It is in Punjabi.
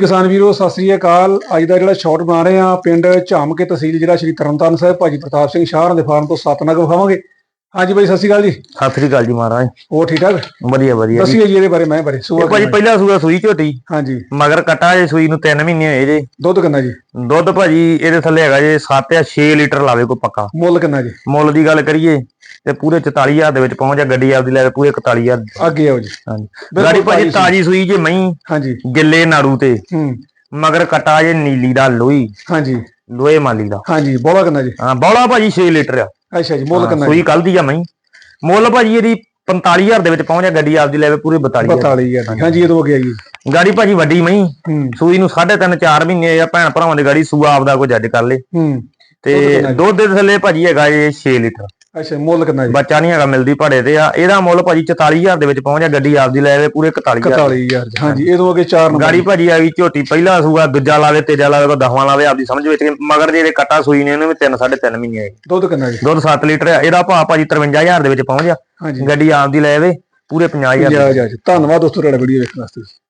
ਕਿਸਾਨ ਵੀਰੋ, ਸਤਿ ਸ੍ਰੀ ਅਕਾਲ। ਅੱਜ ਦਾ ਜਿਹੜਾ ਸ਼ਾਰਟ ਬਣਾ ਰਹੇ ਆ ਪਿੰਡ ਝਾਮ ਕੇ ਤਹਿਸੀਲ ਜਿਹੜਾ ਸ਼੍ਰੀ ਤਰਨਤਾਰਨ ਸਾਹਿਬ, ਭਾਜੀ ਪ੍ਰਤਾਪ ਸਿੰਘ ਸ਼ਾਹਰਾਂ ਦੇ ਫਾਰਮ ਤੋਂ ਸੱਤ ਨਗ ਵਿਖਾਵਾਂਗੇ। ਹਾਂਜੀ ਬਾਈ ਸਤਿ ਸ੍ਰੀ ਅਕਾਲ ਜੀ। ਸਤਿ ਸ੍ਰੀ ਅਕਾਲ ਜੀ ਮਹਾਰਾਜ। ਹੋਰ ਠੀਕ ਠਾਕ? ਵਧੀਆ ਵਧੀਆ ਦੱਸਿਓ ਜੀ। ਇਹਦੇ ਬਾਰੇ ਮੈਂ ਬਾਰੇ ਸੂਆ ਇਹ ਭਾਜੀ ਪਹਿਲਾ ਸੂਆ ਸੂਈ ਝੋਟੀ। ਹਾਂਜੀ। ਮਗਰ ਕਟਾ ਜੇ ਸੂਈ ਨੂੰ 3 ਮਹੀਨੇ ਹੋਏ ਜੇ। ਦੁੱਧ ਕਿੰਨਾ ਜੀ? ਦੁੱਧ ਭਾਜੀ ਇਹਦੇ ਥੱਲੇ ਹੈਗਾ ਜੇ 7 ਜਾਂ 6 ਲੀਟਰ ਲਾਵੇ ਕੋ ਪੱਕਾ। ਮੁੱਲ ਕਿੰਨਾ ਜੀ? ਮੁੱਲ ਦੀ ਗੱਲ ਕਰੀਏ ਤੇ ਪੂਰੇ 44000 ਦੇ ਵਿੱਚ ਪਹੁੰਚ ਜਾ ਗੱਡੀ ਆਪਦੀ ਲੈ ਕੇ ਪੂਰੇ 41000 ਅੱਗੇ ਆਓ ਜੀ। ਹਾਂਜੀ। ਗਾੜੀ ਭਾਜੀ ਤਾਜ਼ੀ ਤਾਜੀ ਸੂਈ ਜੇ ਮਹੀਂ ਹਾਂਜੀ। ਗਿੱਲੇ ਨਾੜੂ ਤੇ। ਹੂੰ। ਮਗਰ ਕਟਾ ਜੇ ਨੀਲੀ ਦਾ ਲੋਈ। ਹਾਂਜੀ। ਲੋਹੇ ਮਾਲੀ ਦਾ। ਹਾਂਜੀ ਬੋਲਾ ਕਿੰਨਾ ਜੀ? ਹਾਂ ਬੌਲਾ ਭਾਜੀ 6 ਲੀਟਰ ਆ। ਅੱਛਾ ਜੀ ਮੁੱਲ ਕਿੰਨਾ ਸੂਈ ਕੱਲ ਦੀ ਆ ਮਹੀਂ ਮੁੱਲ ਭਾਜੀ ਇਹਦੀ 45000 ਦੇ ਵਿੱਚ ਪਹੁੰਚ ਜਾ ਗੱਡੀ ਆਪਦੀ ਲੈ ਕੇ ਪੂਰੇ 42000 42000 ਹਾਂਜੀ ਇਹ ਤੋਂ ਅੱਗੇ ਆਈ ਗਾੜੀ ਭਾਜੀ ਵੱਡੀ ਮਹੀਂ ਹੂੰ। ਸੂਈ ਨੂੰ 3.5 4 ਮਹੀਨੇ ਆ ਭੈਣ ਭਰਾਵਾਂ ਦੀ ਗਾੜੀ ਸੂਆ ਆਪਦਾ ਕੋਈ ਜੱਜ ਕਰ ਲੇ। ਹੂੰ। ਤੇ? ਦੁੱਧ ਦੇ ਥੱਲੇ ਭਾਜੀ ਹੈਗਾ ਇਹ 6 ਲੀਟਰ। ਅੱਛਾ ਮੁੱਲ ਕਿੰਨਾ ਜੀ? ਬੱਚਾ ਨਹੀਂ ਹੈਗਾ ਮਿਲਦੀ ਭਾੜੇ ਤੇ ਆ। ਇਹਦਾ ਮੁੱਲ ਭਾਜੀ 44000 ਦੇ ਵਿੱਚ ਪਹੁੰਚਿਆ ਗੱਡੀ ਆਪਦੀ ਲੈ ਆਵੇ ਪੂਰੇ 41000 41000 ਜੀ ਹਾਂਜੀ ਇਹ ਤੋਂ ਅੱਗੇ 4 ਨੰਬਰ ਗਾੜੀ ਭਾਜੀ ਆ ਗਈ ਝੋਟੀ ਪਹਿਲਾ ਸੂਆ ਦੂਜਾ ਲਾਵੇ ਤੀਜਾ ਲਾਵੇ ਕੋ ਦਸਵਾਂ ਲਾਵੇ ਆਪਦੀ ਸਮਝ ਵਿੱਚ ਮਗਰ ਜਿਹੜੇ ਕਟਾ ਸੂਈ ਨੇ ਇਹਨੂੰ ਵੀ 3 3.5 ਮਹੀਨੇ ਆਏ ਦੁੱਧ ਕਿੰਨਾ ਜੀ? ਦੁੱਧ 7 ਲੀਟਰ ਆ। ਇਹਦਾ ਭਾਅ ਭਾਜੀ 53000 ਦੇ ਵਿੱਚ ਪਹੁੰਚਿਆ ਹਾਂਜੀ। ਗੱਡੀ ਆਪਦੀ ਲੈ ਆਵੇ ਪੂਰੇ 50000 ਜਾ ਜਾ ਜੀ ਧੰਨਵਾਦ ਦੋਸਤੋ ਤੁਹਾਡਾ ਵੀਡੀਓ ਵੇਖਣ ਵਾਸਤੇ।